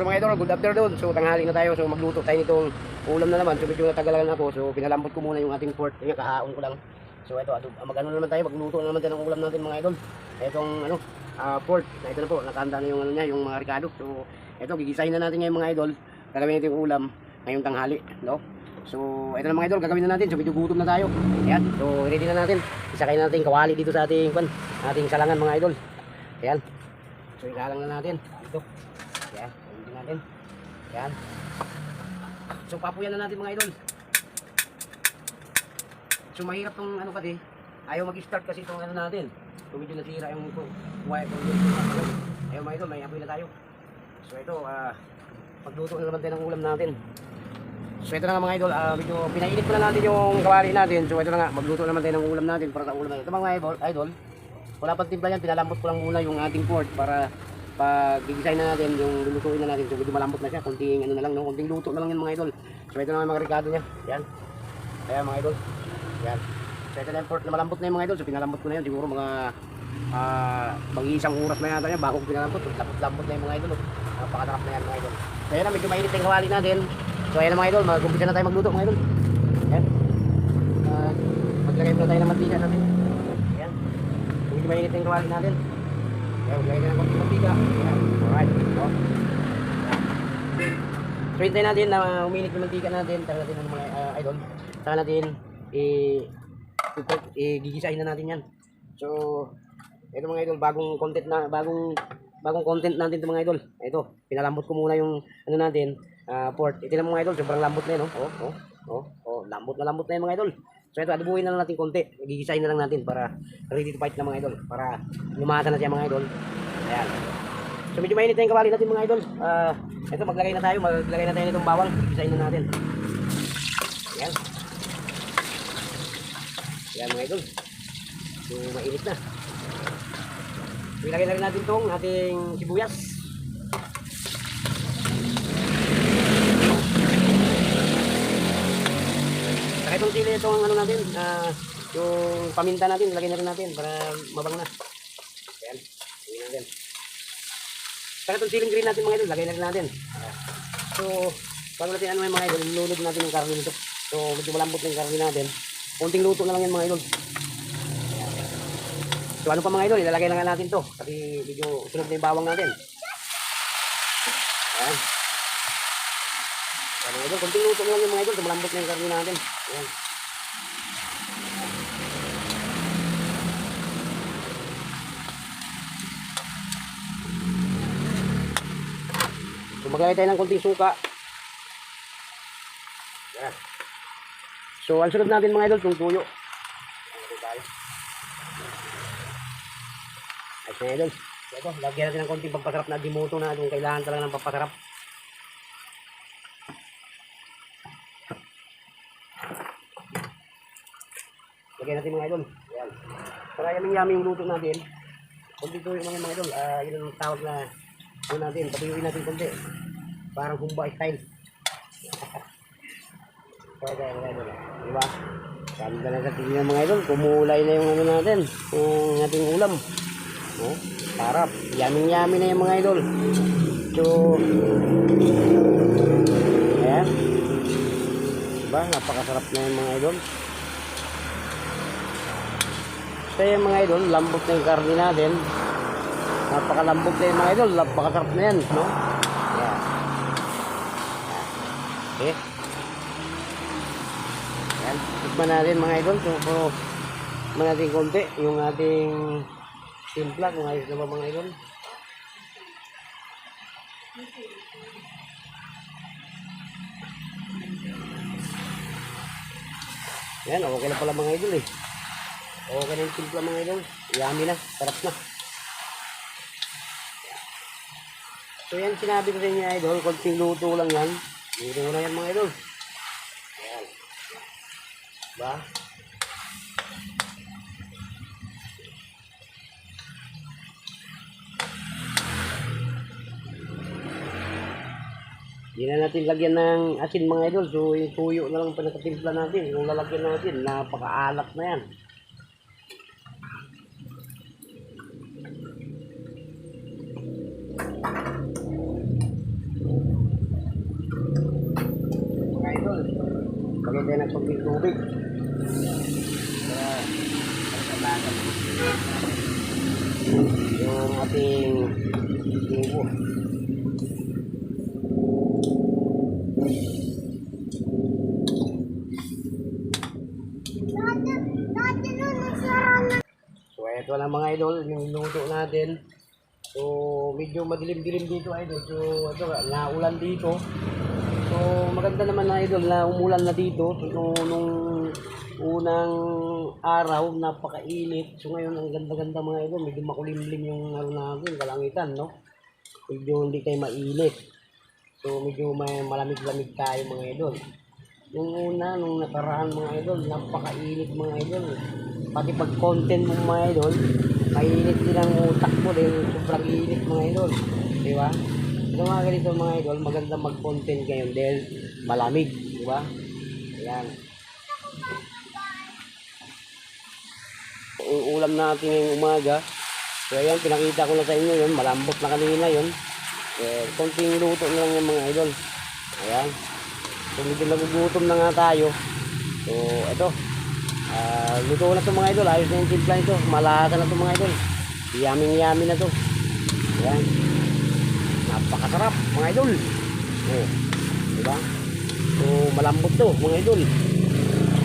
so mga idol, good afternoon. So tanghali na tayo. So magluto tayo nitong ulam na naman. So medyo natagalan ako. So pinalambot ko muna yung ating pork. Yung kahaon ko lang. So ito, adob, mag-ano naman tayo, magluto na naman tayo ng ulam natin mga idol. Itong ano, ah, pork. Na ito na po, nakahanda na yung ano niya, yung mga ricado. So ito, gigisahin na natin ngayon mga idol. Gagawin natin yung ulam ngayong tanghali, no? So, ito na mga idol, gagawin na natin. So, medyo gutom na tayo. Ayan, so ready na natin. Isakay na natin kawali dito sa ating, kwan, ating salangan mga idol. Ayan. So, ikalang na natin. Dito. Ayan, natin. Ayan. So, papuyan na natin mga idol. So, mahirap tong ano kasi. Ayaw mag-start kasi itong ano natin. So, medyo nasira yung. Wire ko. Ayaw mga idol, may apoy na tayo. So, ito, ah, pagluto na naman tayo ng ulam natin. So ito na nga mga idol, ah, medyo pinainit ko na natin yung kawali natin. So ito na nga, magluto naman tayo ng ulam natin para sa ulam natin. Ito mga idol, wala pang timpla yan, pinalambot ko lang muna yung ating pork para pag gigisahin na natin, yung lulutuin na natin. So medyo malambot na siya, konting ano na lang, no? konting luto na lang yan mga idol. So ito na nga mga ricado niya, yan. Kaya mga idol, yan. So ito na yung pork na malambot na yung mga idol, so pinalambot ko na yan, siguro mga ah mag isang oras na yata niya bago pinalambot. Lambot-lambot na yung mga idol. Napakasarap na yan mga idol. So yan na, medyo mainit yung kawali natin. So ayan mga idol, mag-umpisa na tayo magluto mga idol. Ayan. Uh, maglagay muna tayo ng mantika natin. Ayan. So, medyo mainit yung kawali natin. Ayan, maglagay na ng konting mantika. Ayan. Alright. So, ayan. So hintayin natin na uminit yung mantika natin. Tara natin ng mga ah, idol. Saka natin i i-gigisahin na natin yan. So, ito mga idol, bagong content na, bagong bagong content natin ito mga idol. Ito, pinalambot ko muna yung ano natin, ah port. Ito lang mga idol, sobrang lambot na yun, oh. Oh, oh, oh, oh, lambot na lambot na yun mga idol. So ito, adubuhin na lang natin konti. Gigisahin na lang natin para ready to fight na mga idol. Para lumata na siya mga idol. Ayan. So medyo mainit na yung kawali natin mga idol. Ah, ito, maglagay na tayo, maglagay na tayo nitong bawang. Gigisahin na natin. Ayan. Ayan mga idol. So mainit na. Ilagay na rin natin itong ating sibuyas. Saka itong sili itong ano natin, ah, yung paminta natin, ilagay na rin natin para mabango na. Ayan, ilagay natin. Saka itong siling green natin mga idol, lagay na natin. So, bago natin ano yung mga idol, nilulog natin yung karne nito. So, medyo malambot yung karne natin. Kunting luto na lang yan mga idol. So ano pa mga idol, ilalagay na nga natin to. Kasi medyo sunod na yung bawang natin. Ayan. Ayan mga idol, konting luto na lang yung mga idol. Tumalambot na yung karne natin. Ayan. Maglagay tayo ng konting suka. Ayan. So ang sunod natin mga idol, itong tuyo. Ayan tayo. Ay, mga idol. Ito, lagyan natin ng konting pampasarap na dimuto na yung kailangan talaga ng pampasarap. Lagyan natin mga idol. Ayan. Para yaming yami yung luto natin. Kunti yung mga mga idol. Ah, yun ang tawag na ano natin. Patuyuin natin konti. Parang humba style. Kaya mga idol. Diba? Ganda na sa tingin mga idol. Kumulay na yung ano natin. Yung ating ulam. Oh, sarap. Yummy-yummy na yung mga idol. So, ayan. Diba? Napakasarap na yung mga idol. So, yung mga idol, lambot na yung karne natin. Napakalambot na yung mga idol. Napakasarap na yan, no? Ayan. Okay. Ayan. Tikman natin mga idol. So, tikman natin konti yung ating timpla kung ayos na ba mga idol. Yan, okay na pala mga idol eh. Okay na yung timpla mga idol. Yummy na, sarap na. So yan sinabi ko sa inyo idol, konting luto lang yan. Luto na yan mga idol. Yan. Diba? Hindi na natin lagyan ng asin mga idol. So yung tuyo na lang pa nakatimpla natin. Kung lalagyan natin, napakaalat na yan. Konting tubig. Pagkabagan yung ating tubo. So ito lang mga idol, yung luto natin. So medyo madilim-dilim dito idol. So ito naulan dito. So maganda naman na idol na umulan na dito. So nung unang araw napakainit. So ngayon ang ganda-ganda mga idol, medyo makulimlim yung ano natin, kalangitan, no? Medyo hindi kayo mainit. So medyo may malamig-lamig tayo mga idol. Nung una, nung nakaraan mga idol, napakainit mga idol. Pati pag content mo mga idol, mainit din ang utak mo dahil sobrang init mga idol. Di ba? So mga ganito mga idol, maganda mag-content ngayon dahil malamig. Di ba? Ayan. Ulam natin ngayong umaga. So ayan, pinakita ko na sa inyo yun. Malambot na kanina yun. Eh, konting luto na lang yung mga idol. Ayan. So medyo nagugutom na nga tayo. So ito. Ah, luto na to mga idol. Ayos na yung timpla nito. Malasa na to mga idol. Yummy yummy na to. Ayan. Napakasarap mga idol. Oh. Diba? So malambot to mga idol.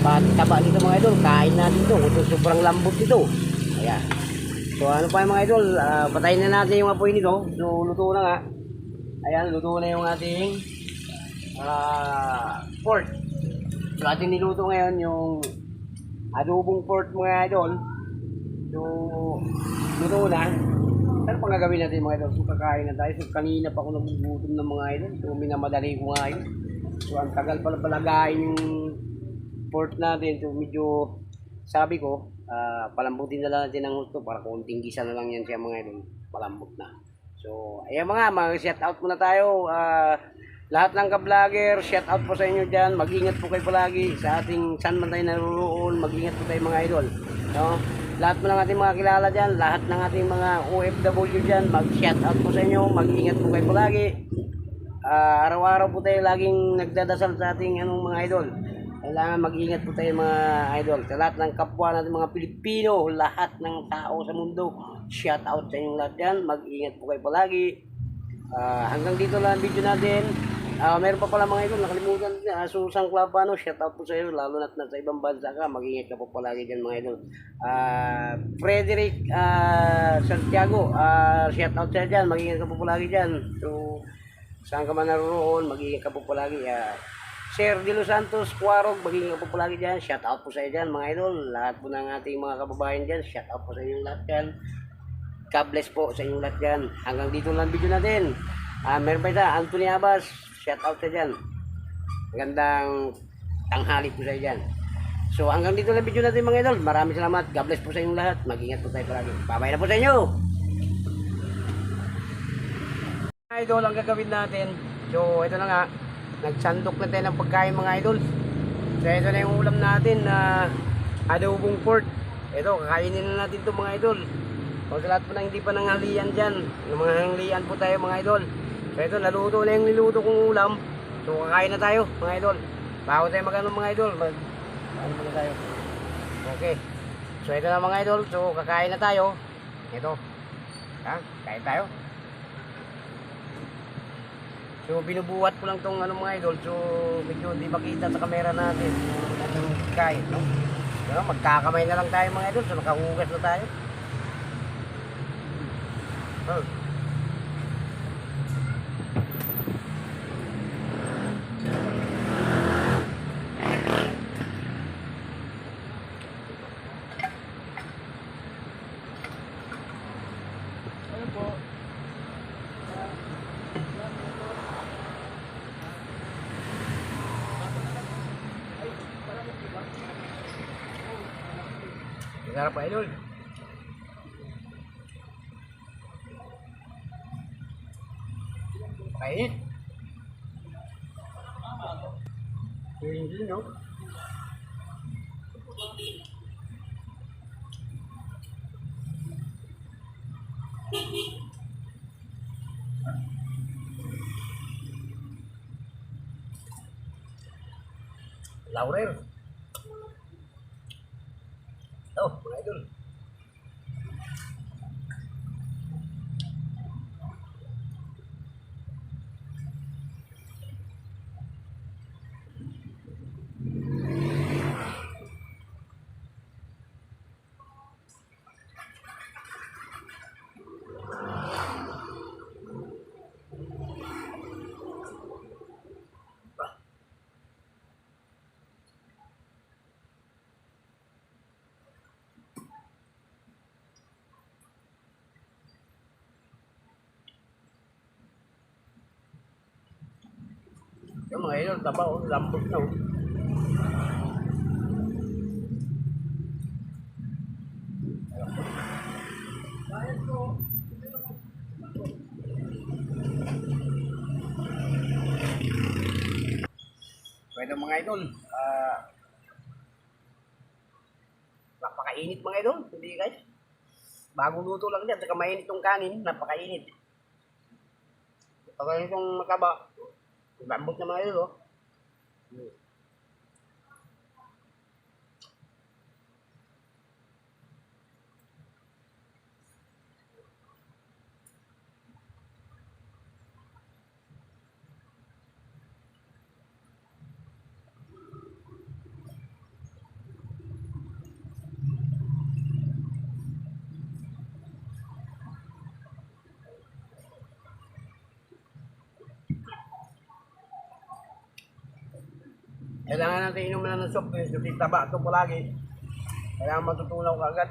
Pati taba nito mga idol. Kain natin to. Ito sobrang lambot nito. Ayan. So ano pa mga idol. Ah, patayin na natin yung apoy nito. So luto na nga. Ayan, luto na yung ating ah pork. So ating niluto ngayon yung adobong pork mga idol. So luto na. Ano pang gagawin natin mga idol? So kakain na tayo. So kanina pa ako nagugutom ng mga idol. So minamadali ko nga yun. So ang tagal pala palagayin yung pork natin. So medyo sabi ko, ah palambutin na lang natin ng gusto para konting gisa na lang yan siya mga idol. Palambot na. So, ayan mga, mag-shout out muna tayo. Ah, lahat ng ka-vlogger, shout out po sa inyo dyan. Mag-ingat po kayo palagi sa ating saan man tayo naroon. Mag-ingat po tayo mga idol. No? Lahat mo ng ating mga kilala dyan, lahat ng ating mga OFW dyan, mag-shout out po sa inyo. Mag-ingat po kayo palagi. Ah, araw-araw po tayo laging nagdadasal sa ating anong mga idol. Kailangan mag-ingat po tayo mga idol. Sa lahat ng kapwa natin mga Pilipino, lahat ng tao sa mundo, shout out sa inyong lahat yan. Mag-ingat po kayo palagi. Ah, hanggang dito lang ang video natin. Ah, meron pa pala mga idol, nakalimutan din. Uh, Susang Clapano, shout out po sa iyo, lalo na't nasa ibang bansa ka. Mag-ingat ka po palagi dyan mga idol. Ah, Frederick ah, Santiago, ah, shout out sa iyo dyan. Mag-ingat ka po palagi dyan. So, saan ka man naroon, mag-ingat ka po palagi. Ah, Sir De Los Santos, Quarog, maging po palagi dyan. Shout out po sa inyo dyan, mga idol. Lahat po ng ating mga kababayan dyan. Shout out po sa inyong lahat dyan. God bless po sa inyong lahat dyan. Hanggang dito lang video natin. Ah, meron pa isa, Anthony Abbas. Shout out sa dyan. Magandang tanghali po sa dyan. So hanggang dito lang video natin mga idol. Maraming salamat. God bless po sa inyong lahat. Mag-ingat po tayo palagi. Bye-bye na po sa inyo. Idol, ang gagawin natin. So ito na nga. Nagsandok na tayo ng pagkain mga idol. So ito na yung ulam natin na adobong pork. Ito, kakainin na natin to mga idol. Sa lahat po na hindi pa nanghalian dyan. Mga hanglian po tayo mga idol. So ito, naluto na yung niluto kong ulam. So kakain na tayo mga idol. Bago tayo magano mga idol. Mag... Ano muna tayo? Okay. So ito na mga idol. So kakain na tayo. Ito. Ha? Kain tayo. So binubuhat ko lang tong ano mga idol. So medyo hindi makita sa kamera natin. So kain, no? Pero magkakamay na lang tayo mga idol. So nakahugas na tayo. Oh. Masarap pa idol. Kain. Hindi, no? Laurel. Yung mga idol, taba, oh, lambot na. Oh. Pwede mga idol, ah, napakainit mga idol, hindi guys. Bagong luto lang dyan, saka mainit tong kanin, napakainit. Pagka itong makaba, lambot na mga idol, oh. Kailangan natin inom na ng soft drinks kasi taba ito palagi. Kailangan matutunaw ka agad.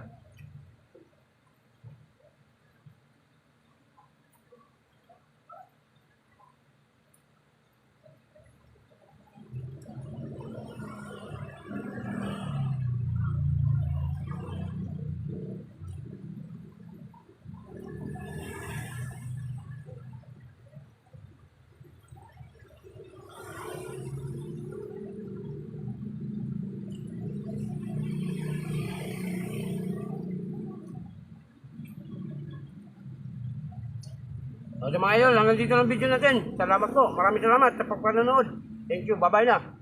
O mga idol, hanggang dito ng video natin. Salamat po. Maraming salamat sa pagpanonood. Thank you. Bye-bye na.